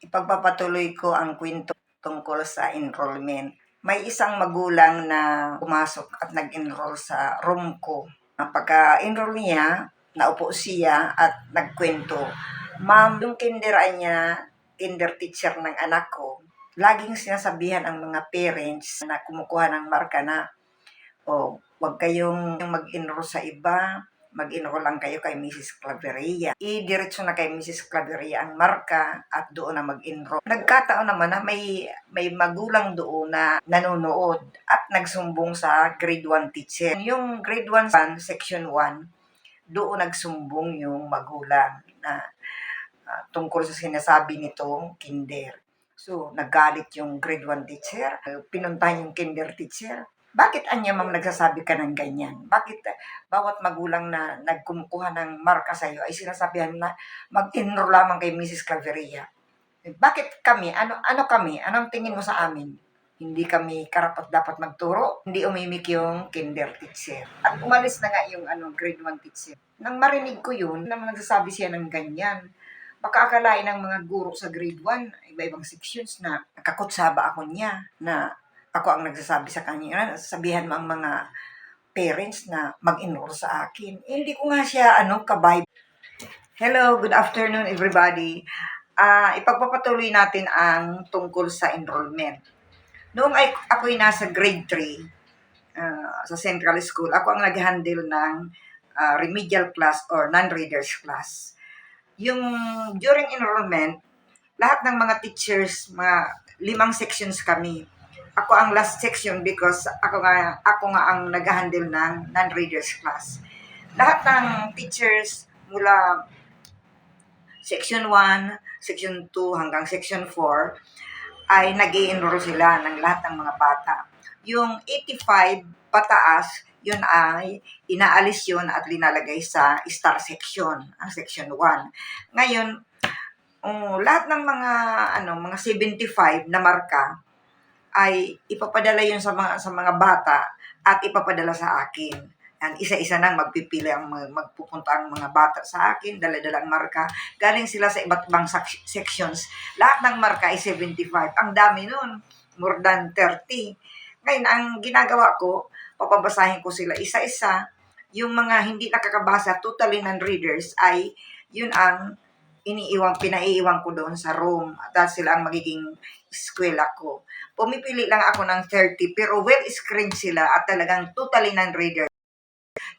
ipagpapatuloy ko ang kwento tungkol sa enrollment. May isang magulang na pumasok at nag-enroll sa room ko. Pagka-enroll niya, naupo siya at nagkwento. Ma'am, yung kinderaan niya, kinder teacher ng anak ko, laging sinasabihan ang mga parents na kumukuha ng marka na, o wag kayong mag-enroll sa iba, mag-enroll lang kayo kay Mrs. Claveria. I-diretso na kay Mrs. Claveria ang marka at doon na mag-enroll. Nagkataon naman na may, may magulang doon na nanonood at nagsumbong sa grade 1 teacher. Yung grade 1 section 1, doon nagsumbong yung magulang na ah, tungkol sa sinasabi nitong kinder. So, nagalit yung grade 1 teacher, pinuntahan yung kinder teacher. Bakit anya ma'am nagsasabi ka ng ganyan? Bakit eh, bawat magulang na nagkumukuha ng marka sa iyo ay sinasabihan na mag-enroll lamang kay Mrs. Calveria? Bakit kami? Ano ano kami? Anong tingin mo sa amin? Hindi kami karapat dapat magturo, hindi umimik yung kinder teacher. At umalis na nga yung ano, grade 1 teacher. Nang marinig ko yun, naman nagsasabi siya ng ganyan. Baka akalain ng mga guro sa grade 1, iba-ibang sections na nakakutsaba ako niya, na ako ang nagsasabi sa kanya, sabihan mo ang mga parents na mag-enroll sa akin. Eh, hindi ko nga siya, ano, kabay. Hello, good afternoon everybody. Ah, ipagpapatuloy natin ang tungkol sa enrollment. Noong ay, ako'y nasa grade 3 ah, sa Central School, ako ang nag-handle ng ah, remedial class or non-readers class. Yung during enrollment, lahat ng mga teachers, mga limang sections kami. Ako ang last section because ako nga ako nga ang nag-handle ng non-readers class. Lahat ng teachers mula section 1, section 2 hanggang section 4 ay nag enroll sila ng lahat ng mga bata. Yung 85 pataas, yun ay inaalis yun at linalagay sa star section, ang section 1. Ngayon, oh, lahat ng mga ano, mga 75 na marka ay ipapadala yun sa mga sa mga bata at ipapadala sa akin. Yan, isa-isa nang magpipili ang mag- magpupunta ang mga bata sa akin, dala-dala ang marka. Galing sila sa iba't ibang sec- sections. Lahat ng marka ay 75. Ang dami nun. More than 30. Ngayon, ang ginagawa ko, papabasahin ko sila isa-isa. Yung mga hindi nakakabasa, totally non-readers, ay yun ang iniiwan, pinaiiwan ko doon sa room. At sila ang magiging eskwela ko. Pumipili lang ako ng 30, pero well-screened sila at talagang totally non-readers.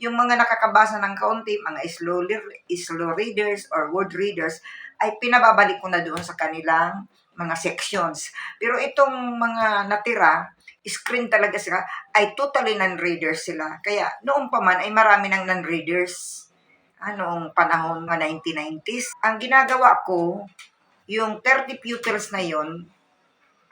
Yung mga nakakabasa ng kaunti, mga slow, slow readers or word readers, ay pinababalik ko na doon sa kanilang mga sections. Pero itong mga natira, screen talaga sila, ay totally non-readers sila. Kaya noong pa man ay marami ng non-readers. Anong panahon mga 1990s. Ang ginagawa ko, yung 30 pupils na yon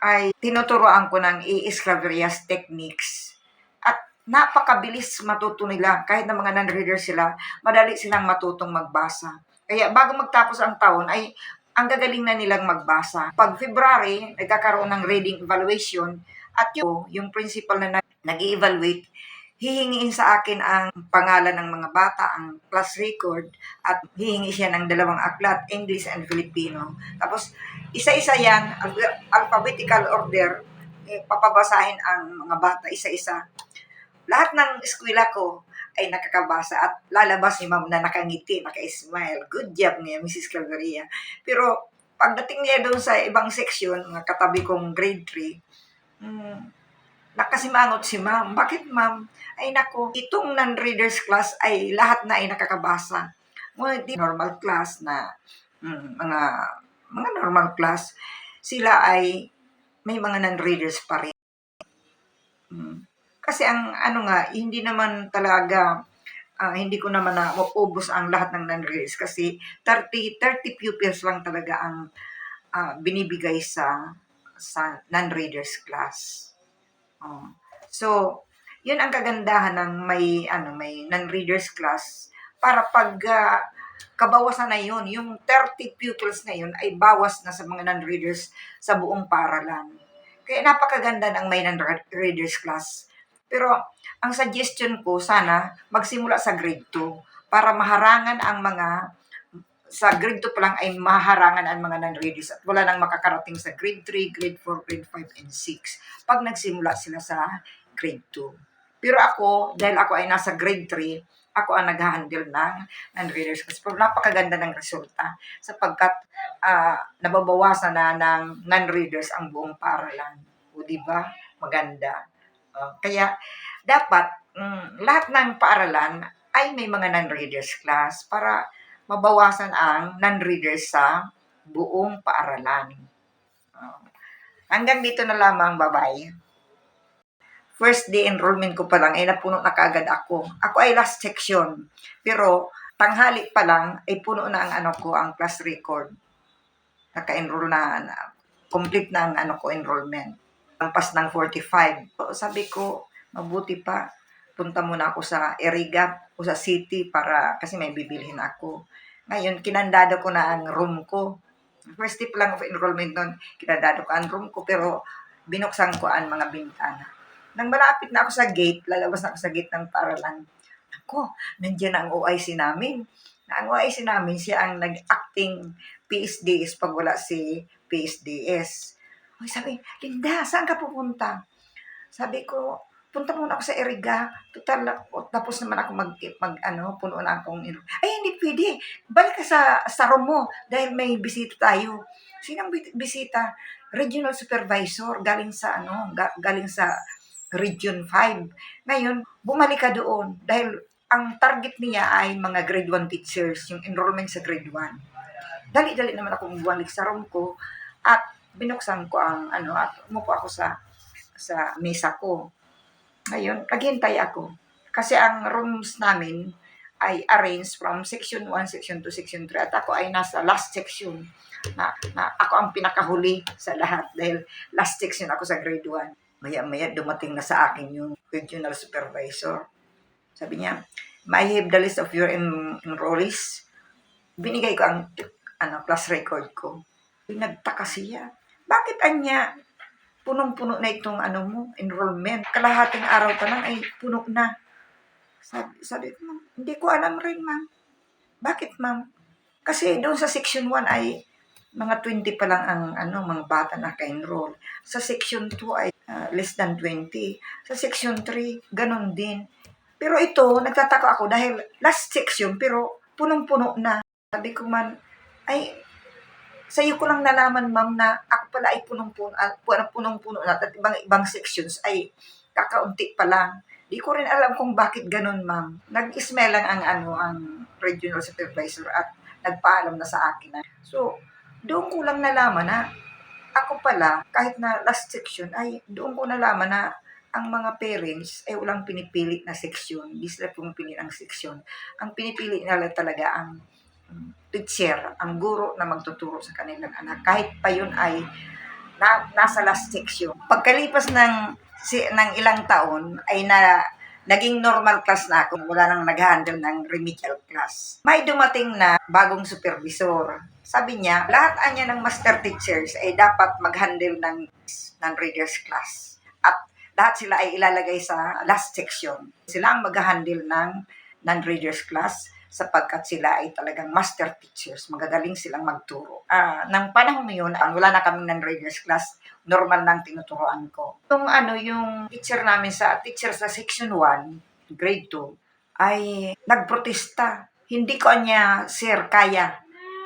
ay tinuturoan ko ng i-Sclaverias techniques. At napakabilis matuto nila. Kahit na mga non-readers sila, madali silang matutong magbasa. Kaya bago magtapos ang taon ay ang gagaling na nilang magbasa. Pag February, nagkakaroon ng reading evaluation at yung, yung principal na nag evaluate hihingiin sa akin ang pangalan ng mga bata, ang class record, at hihingi siya ng dalawang aklat, English and Filipino. Tapos, isa-isa yan, al- alphabetical order, eh, papabasahin ang mga bata isa-isa. Lahat ng eskwela ko ay nakakabasa at lalabas ni ma'am na nakangiti, naka-smile. Good job niya, Mrs. Claveria. Pero, pagdating niya doon sa ibang section, mga katabi kong grade 3, hmm, nakasimangot si ma'am. Bakit ma'am? Ay nako, itong non-readers class ay lahat na ay nakakabasa. Ngunit di normal class na mm, mga mga normal class, sila ay may mga non-readers pa rin. Mm. Kasi ang ano nga, hindi naman talaga ah, hindi ko naman na maubos ang lahat ng non-readers kasi 30 30 pupils lang talaga ang ah, binibigay sa sa non-readers class. So, yun ang kagandahan ng may ano may non-readers class para pag ah, kabawasan na yun, yung 30 pupils na yun ay bawas na sa mga non-readers sa buong paralan. Kaya napakaganda ng may non-readers class. Pero ang suggestion ko sana magsimula sa grade 2 para maharangan ang mga sa grade 2 pa lang ay maharangan ang mga non-readers at wala nang makakarating sa grade 3, grade 4, grade 5, and 6 pag nagsimula sila sa grade 2. Pero ako, dahil ako ay nasa grade 3, ako ang nag-handle ng non-readers kasi napakaganda ng resulta sapagkat ah, nababawasan na ng non-readers ang buong paaralan. O di ba? Maganda. Ah, kaya dapat mm, lahat ng paaralan ay may mga non-readers class para mabawasan ang non-readers sa buong paaralan. Ah, hanggang dito na lamang, bye-bye first day enrollment ko pa lang ay napuno na kaagad ako. Ako ay last section. Pero tanghali pa lang ay puno na ang ano ko, ang class record. Naka-enroll na, na complete na ang ano ko enrollment. Lampas ng 45. So, sabi ko, mabuti pa punta muna ako sa Erigat o sa city para kasi may bibilhin ako. Ngayon, kinandado ko na ang room ko. First tip lang of enrollment nun, kinandado ko ang room ko pero binuksan ko ang mga bintana. Nang malapit na ako sa gate, lalabas na ako sa gate ng paralan. Ako, nandiyan ang OIC namin. Na ang OIC namin, siya ang nag-acting PSDS pag wala si PSDS. Ay, sabi, Linda, saan ka pupunta? Sabi ko, punta muna ako sa Eriga. Total, tapos naman ako mag, mag ano, puno na akong, ay, hindi pwede. Balik ka sa, sa room mo dahil may bisita tayo. Sinang bi- bisita? Regional supervisor galing sa ano, ga- galing sa Region 5. Ngayon, bumalik ka doon dahil ang target niya ay mga grade 1 teachers, yung enrollment sa grade 1. Dali-dali naman ako bumalik sa room ko at binuksan ko ang ano at umupo ako sa sa mesa ko. Ngayon, naghintay ako. Kasi ang rooms namin ay arranged from section 1, section 2, section 3 at ako ay nasa last section na, na ako ang pinakahuli sa lahat dahil last section ako sa grade 1 maya-maya dumating na sa akin yung regional supervisor. Sabi niya, may have the list of your en- enrollees. Binigay ko ang ano, class record ko. Nagtaka siya. Bakit anya punong-puno na itong ano mo, enrollment? Kalahating araw pa lang ay puno na. Sabi, sabi ko, "Ma'am, hindi ko alam rin, ma'am. Bakit, ma'am? Kasi doon sa section 1 ay mga 20 pa lang ang ano, mga bata na ka-enroll. Sa section 2 ay ah, less than 20. Sa section 3, ganun din. Pero ito, nagtataka ako dahil last section, pero punong-puno na. Sabi ko man, ay, sa iyo ko lang nalaman, ma'am, na ako pala ay punong-puno, ah, pu- punong-puno na at ibang, ibang sections ay kakaunti pa lang. Di ko rin alam kung bakit ganun, ma'am. Nag-ismail lang ang, ano, ang regional supervisor at nagpaalam na sa akin. Na. So, doon ko lang nalaman na ako pala, kahit na last section, ay doon ko nalaman na ang mga parents ay walang pinipilit na section. Hindi sila pumipili ng section. Ang pinipili nila talaga ang teacher, ang guro na magtuturo sa kanilang anak. Kahit pa yun ay na, nasa last section. Pagkalipas ng, si, ng ilang taon, ay na, naging normal class na ako. Wala nang nag-handle ng remedial class. May dumating na bagong supervisor. Sabi niya, lahat anya ng master teachers ay dapat mag-handle ng non-readers class. At lahat sila ay ilalagay sa last section. Sila ang mag-handle ng non-readers class sapagkat sila ay talagang master teachers. Magagaling silang magturo. Ah, nang panahon na yun, wala na kaming non-readers class. Normal nang tinuturoan ko. Yung ano, yung teacher namin sa, teacher sa section 1, grade 2, ay nagprotesta. Hindi ko niya, sir, kaya.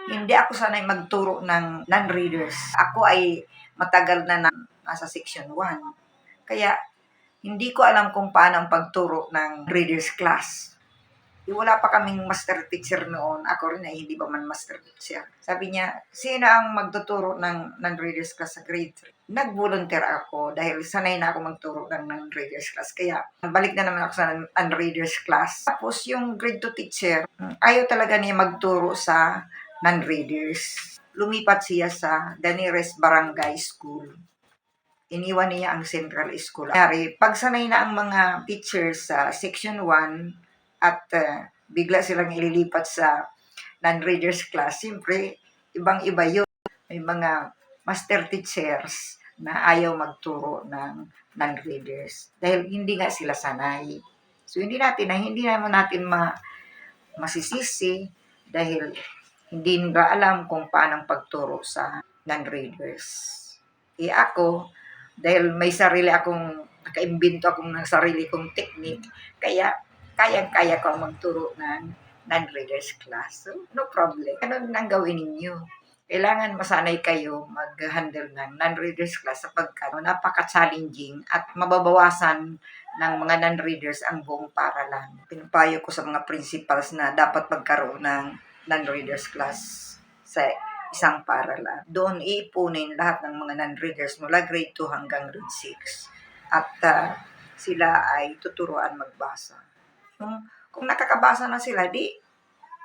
Hindi ako sanay magturo ng non-readers. Ako ay matagal na, na nasa section 1. Kaya, hindi ko alam kung paano ang pagturo ng readers class. Eh, Wala pa kaming master teacher noon. Ako rin ay hindi pa man master teacher. Sabi niya, sino ang magtuturo ng non-readers class sa grade 3? Nag-volunteer ako dahil sanay na ako magturo ng non-readers class. Kaya, balik na naman ako sa non-readers class. Tapos, yung grade 2 teacher, ayaw talaga niya magturo sa non-readers. Lumipat siya sa the barangay school iniwan niya ang central school. Kaya pag sanay na ang mga teachers sa section 1 at uh, bigla silang ililipat sa non-readers class, siyempre, ibang-iba yun. May mga master teachers na ayaw magturo ng non-readers dahil hindi nga sila sanay. So, hindi natin, hindi naman natin ma, masisisi dahil hindi nila alam kung paano pagturo sa non-readers. Eh ako, dahil may sarili akong, nakaimbento akong ng sarili kong technique, kaya kayang-kaya ko magturo ng non-readers class. So, no problem. Ano nang gawin ninyo? Kailangan masanay kayo mag-handle ng non-readers class sapagkat napaka-challenging at mababawasan ng mga non-readers ang buong paralan. Pinapayo ko sa mga principals na dapat magkaroon ng non-readers class sa isang paralan. Doon iipunin lahat ng mga non-readers mula grade 2 hanggang grade 6. At ah, sila ay tuturuan magbasa. Kung, kung nakakabasa na sila, di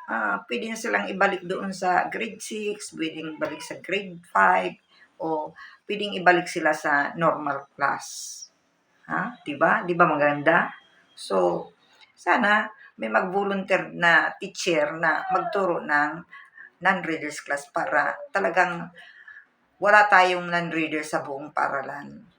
ah pwede na silang ibalik doon sa grade 6, pwedeng ibalik sa grade 5, o pwedeng ibalik sila sa normal class. Ha? Diba? Diba maganda? So, sana may mag-volunteer na teacher na magturo ng non-readers class para talagang wala tayong non-reader sa buong paralan.